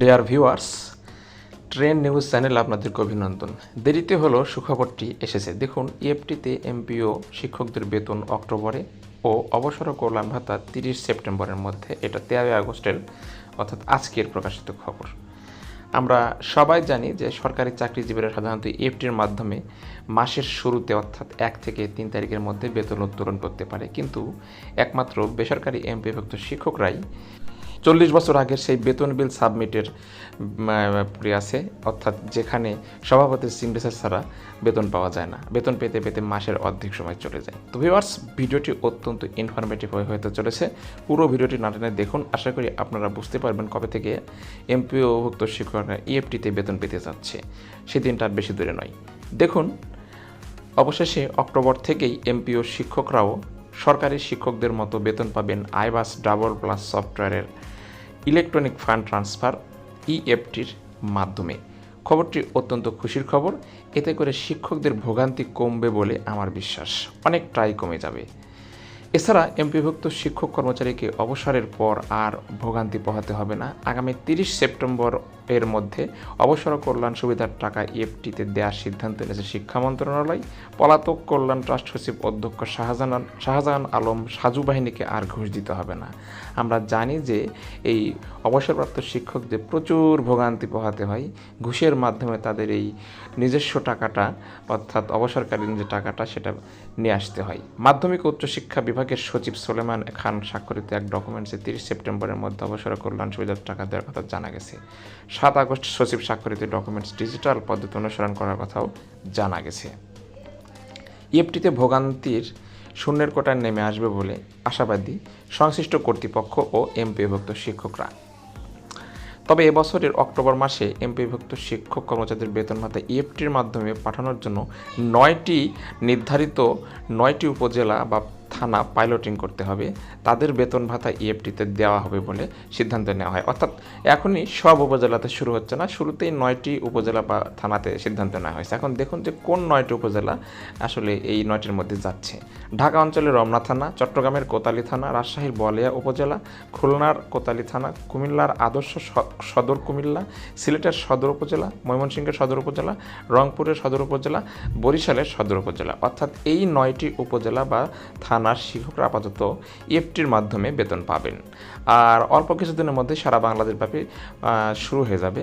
Dear viewers train news channel আপনাদেরকে অভিনন্দন। দেরিতে হলো সুখবরটি এসেছে। দেখুন ইএফটিতে এমপিও, শিক্ষকদের বেতন অক্টোবরে ও অবসর কল্যাণ ভাতা তিরিশ সেপ্টেম্বরের মধ্যে। এটা তেরোই আগস্টের, অর্থাৎ আজকের প্রকাশিত খবর। আমরা সবাই জানি যে সরকারি চাকরিজীবীরা সাধারণত ইএফটির মাধ্যমে মাসের শুরুতে, অর্থাৎ এক থেকে তিন তারিখের মধ্যে বেতন উত্তোলন করতে পারে। কিন্তু একমাত্র বেসরকারি এমপিভুক্ত শিক্ষকরাই চল্লিশ বছর আগের সেই বেতন বিল সাবমিটের আছে। অর্থাৎ যেখানে সভাপতির সিগনেচার ছাড়া বেতন পাওয়া যায় না। বেতন পেতে পেতে মাসের অর্ধেক সময় চলে যায়। তো ভিউয়ার্স ভিডিওটি অত্যন্ত ইনফরমেটিভ হয়ে হতে চলেছে। পুরো ভিডিওটি না টেনে দেখুন। আশা করি আপনারা বুঝতে পারবেন কবে থেকে এমপিওভুক্ত শিক্ষকরা ইএফটিতে বেতন পেতে যাচ্ছে। সেদিনটা আর বেশি দূরে নয়। দেখুন, অবশেষে অক্টোবর থেকেই এমপিও শিক্ষকরাও সরকারি শিক্ষকদের মতো বেতন পাবেন আইবাস ডাবল প্লাস সফটওয়্যারের ইলেকট্রনিক ফান্ড ট্রান্সফার ইএফটির মাধ্যমে। খবরটি অত্যন্ত খুশির খবর। এতে করে শিক্ষকদের ভোগান্তি কমবে বলে আমার বিশ্বাস। অনেকটাই কমে যাবে। এছাড়া এমপিভুক্ত শিক্ষক কর্মচারীকে অবসরের পর আর ভোগান্তি পোহাতে হবে না। আগামী তিরিশ সেপ্টেম্বর এর মধ্যে অবসর কল্যাণ সুবিধার টাকা ইএফটিতে দেওয়ার সিদ্ধান্ত নিয়েছে শিক্ষা মন্ত্রণালয়। পলাতক কল্যাণ ট্রাস্ট সচিব অধ্যক্ষ শাহজাহান শাহজাহান আলম সাজু বাহিনীকে আর ঘুষ দিতে হবে না। আমরা জানি যে এই অবসরপ্রাপ্ত শিক্ষকদের প্রচুর ভোগান্তি পোহাতে হয়, ঘুষের মাধ্যমে তাদের এই নিজস্ব টাকাটা অর্থাৎ অবসরকালীন যে টাকাটা সেটা নিয়ে আসতে হয়। মাধ্যমিক উচ্চশিক্ষা বিভাগের সচিব সোলেমান খান স্বাক্ষরিত এক ডকুমেন্টসে তিরিশ সেপ্টেম্বরের মধ্যে অবসর কল্যাণ সুবিধার টাকা দেওয়ার কথা জানা গেছে। সাত আগস্ট সচিব স্বাক্ষরিত ডকুমেন্টস ডিজিটাল পদ্ধতি অনুসরণ করার কথাও জানা গেছে। ইএফটিতে ভোগান্তির শূন্যের কোটায় নেমে আসবে বলে আশাবাদী সংশ্লিষ্ট কর্তৃপক্ষ ও এমপিভুক্ত শিক্ষকরা। তবে এবছরের অক্টোবর মাসে এমপিভুক্ত শিক্ষক কর্মচারীদের বেতন ভাতা ইএফটির মাধ্যমে পাঠানোর জন্য নয়টি নির্ধারিত নয়টি উপজেলা বা থানা পাইলটিং করতে হবে, তাদের বেতন ভাতা ইএফটিতে দেওয়া হবে বলে সিদ্ধান্ত নেওয়া হয়। অর্থাৎ এখনই সব উপজেলাতে শুরু হচ্ছে না, শুরুতেই নয়টি উপজেলা বা থানাতে সিদ্ধান্ত নেওয়া হয়েছে। এখন দেখুন যে কোন নয়টি উপজেলা আসলে এই নয়টির মধ্যে যাচ্ছে। ঢাকা অঞ্চলের রমনা থানা, চট্টগ্রামের কোতালি থানা, রাজশাহীর বলিয়া উপজেলা, খুলনার কোতালি থানা, কুমিল্লার আদর্শ সদর কুমিল্লা, সিলেটের সদর উপজেলা, ময়মনসিংহের সদর উপজেলা, রংপুরের সদর উপজেলা, বরিশালের সদর উপজেলা। অর্থাৎ এই নয়টি উপজেলা বা থানার শিক্ষকরা আপাতত ইএফটির মাধ্যমে বেতন পাবেন। আর অল্প কিছুদিনের মধ্যে সারা বাংলাদেশ ব্যাপী শুরু হয়ে যাবে।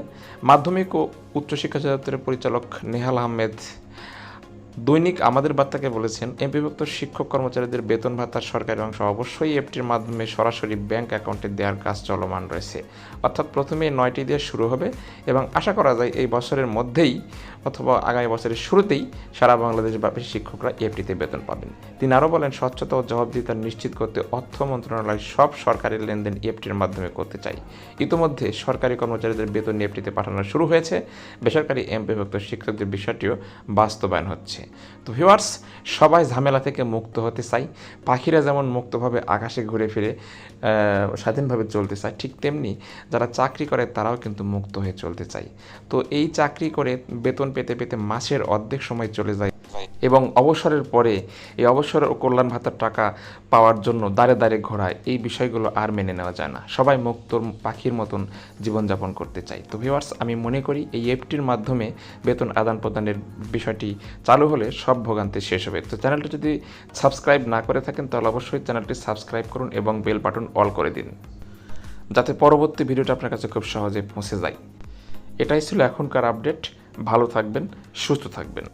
মাধ্যমিক ও উচ্চশিক্ষা দপ্তরের পরিচালক নেহাল আহমেদ দৈনিক আমাদের বার্তাকে বলেছেন, এমপিভুক্ত শিক্ষক কর্মচারীদের বেতন ভাতার সরকারি অংশ, অবশ্যই এফটির মাধ্যমে সরাসরি ব্যাংক অ্যাকাউন্টে দেওয়ার কাজ চলমান রয়েছে। অর্থাৎ প্রথমে নয়টি দিয়ে শুরু হবে এবং আশা করা যায় এই বছরের মধ্যেই অথবা আগামী বছরের শুরুতেই সারা বাংলাদেশব্যাপী শিক্ষকরা এফটিতে বেতন পাবেন। তিনি আরও বলেন, স্বচ্ছতা ও জবাবদিহিতা নিশ্চিত করতে অর্থ মন্ত্রণালয় সব সরকারি লেনদেন এফটির মাধ্যমে করতে চাই ইতোমধ্যে সরকারি কর্মচারীদের বেতন এফটিতে পাঠানো শুরু হয়েছে। বেসরকারি এমপিভুক্ত শিক্ষকদের বিষয়টিও বাস্তবায়ন হচ্ছে। তো ভিউয়ার্স সবাই ঝামেলা থেকে মুক্ত হতে চাই। পাখিরা যেমন মুক্তভাবে আকাশে ঘুরে ফিরে স্বাধীনভাবে চলতে চায়, ঠিক তেমনি যারা চাকরি করে তারাও কিন্তু মুক্ত হয়ে চলতে চায়। তো এই চাকরি করে বেতন পেতে পেতে মাসের অর্ধেক সময় চলে যায়। এবং অবসরের পরে এই অবসর ও কল্যাণ ভাতার টাকা পাওয়ার জন্য দাঁড়ে দাঁড়ে ঘোরায় এই বিষয়গুলো আর মেনে নেওয়া যায় না। সবাই মুক্ত পাখির মতন জীবনযাপন করতে চায়। তো ভিউয়ার্স আমি মনে করি এই এফটির মাধ্যমে বেতন আদান প্রদানের বিষয়টি চালু হলে সব ভোগান্তি শেষ হবে। তো চ্যানেলটি যদি সাবস্ক্রাইব না করে থাকেন, তাহলে অবশ্যই চ্যানেলটি সাবস্ক্রাইব করুন এবং বেল বাটন অল করে দিন। যাতে পরবর্তী ভিডিওটা আপনার কাছে খুব সহজে পৌঁছে যায়। এটাই ছিল এখনকার আপডেট ভালো থাকবেন, সুস্থ থাকবেন।